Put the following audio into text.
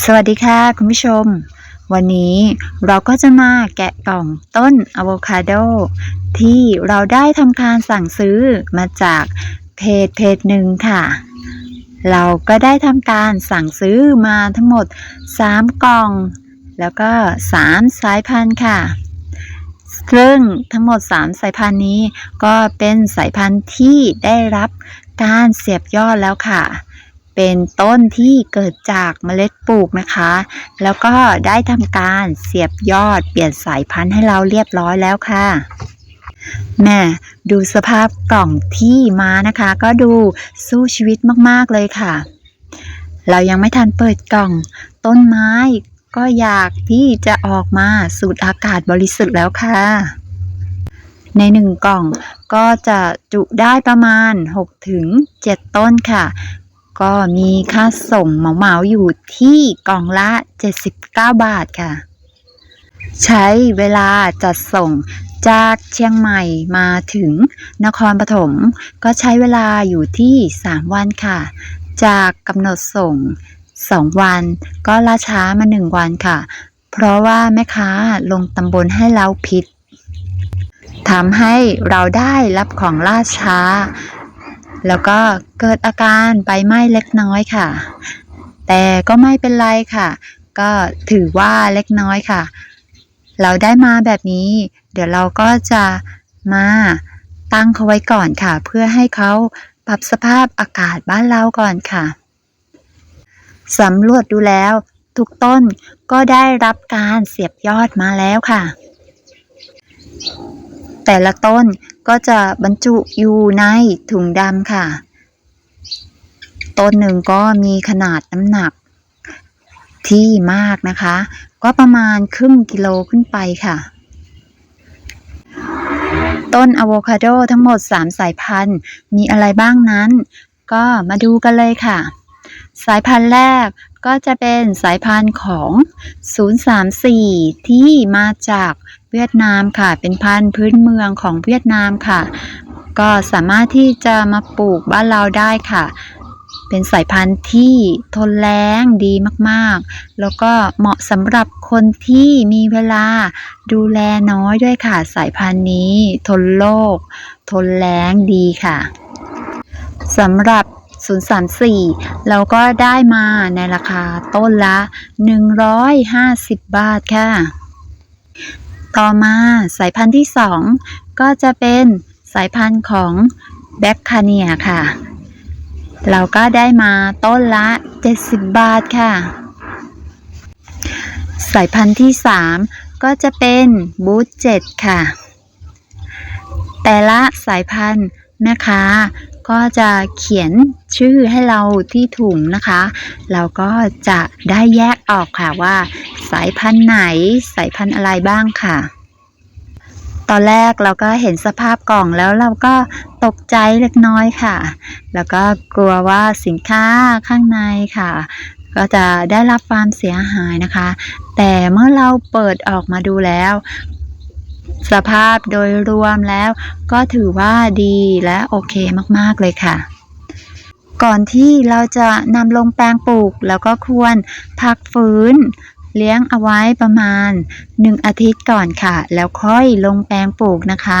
สวัสดีค่ะคุณผู้ชม วันนี้เราก็จะมาแกะกล่องต้นอะโวคาโด ที่เราได้ทำการสั่งซื้อมาจากเพจเพจหนึ่งค่ะ เราก็ได้ทำการสั่งซื้อมาทั้งหมด 3 กล่อง แล้วก็ 3 สายพันธุ์ค่ะ ซึ่งทั้งหมด 3 สายพันธุ์นี้ก็เป็นสายพันธุ์ที่ได้รับการเสียบยอดแล้วค่ะ เป็นต้นที่เกิดจากเมล็ดปลูกนะคะ แล้วก็ได้ทำการเสียบยอดเปลี่ยนสายพันธุ์ให้เราเรียบร้อยแล้วค่ะแม่ดูสภาพกล่องที่มานะคะ ก็ดูสู้ชีวิตมากๆเลยค่ะ เรายังไม่ทันเปิดกล่อง ต้นไม้ก็อยากที่จะออกมาสูดอากาศบริสุทธิ์แล้วค่ะ ในหนึ่งกล่องก็จะจุได้ประมาณ 6-7 ต้นค่ะ ก็มีค่าส่งเหมาๆอยู่ที่กล่องละ 79 บาทค่ะ ใช้เวลาจัดส่งจากเชียงใหม่มาถึงนครปฐมก็ใช้เวลาอยู่ที่ 3 วันค่ะ จากกำหนดส่ง 2 วัน ก็ล่าช้ามา 1 วันค่ะ เพราะว่าแม่ค้าลงตำบลให้เราผิดทำให้เราได้รับของล่าช้า แล้วก็เกิดอาการใบไหม้เล็กน้อยค่ะ แต่ก็ไม่เป็นไรค่ะ ก็ถือว่าเล็กน้อยค่ะ เราได้มาแบบนี้ เดี๋ยวเราก็จะมาตั้งเขาไว้ก่อนค่ะ เพื่อให้เขาปรับสภาพอากาศบ้านเราก่อนค่ะสำรวจดูแล้วทุกต้นก็ได้รับการเสียบยอดมาแล้วค่ะ แต่ละต้น ก็จะบรรจุอยู่ในถุงดำค่ะ ต้นหนึ่งก็มีขนาดน้ำหนักที่มากนะคะ ก็ประมาณครึ่งกิโลขึ้นไปค่ะ ต้นอะโวคาโดทั้งหมด 3 สายพันธุ์ มีอะไรบ้างนั้น ก็มาดูกันเลยค่ะ สายพันธุ์แรกก็จะเป็นสายพันธุ์ของ 034 ที่มาจาก เวียดนามค่ะ เป็นพันธุ์พื้นเมืองของเวียดนามค่ะ ก็สามารถที่จะมาปลูกบ้านเราได้ค่ะ เป็นสายพันธุ์ที่ทนแล้งดีมากๆ แล้วก็เหมาะสำหรับคนที่มีเวลาดูแลน้อยด้วยค่ะ สายพันธุ์นี้ทนโรคทนแล้งดีค่ะสำหรับ034 เราก็ได้มาในราคาต้นละ 150 บาทค่ะ ต่อมาสายพันธุ์ที่ 2 ก็จะเป็นสายพันธุ์ของแบคคาเนียค่ะ เราก็ได้มาต้นละ 70 บาทค่ะ สายพันธุ์ที่ 3 ก็จะเป็นบูธเจ็ดค่ะ แต่ละสายพันธุ์แม่ค้าก็จะเขียนชื่อให้เราที่ถุงนะคะ เราก็จะได้แยกออกค่ะว่า สายพันธุ์ไหน สายพันธุ์อะไรบ้างค่ะ ตอนแรกเราก็เห็นสภาพกล่องแล้วเราก็ตกใจเล็กน้อยค่ะ แล้วก็กลัวว่าสินค้าข้างในค่ะ ก็จะได้รับความเสียหายนะคะ แต่เมื่อเราเปิดออกมาดูแล้ว สภาพโดยรวมแล้ว ก็ถือว่าดีและโอเคมากๆเลยค่ะก่อนที่เราจะนำลงแปลงปลูก แล้วก็ควรพักฟื้น เลี้ยงเอาไว้ประมาณ 1 อาทิตย์ก่อนค่ะ แล้วค่อยลงแปลงปลูกนะคะ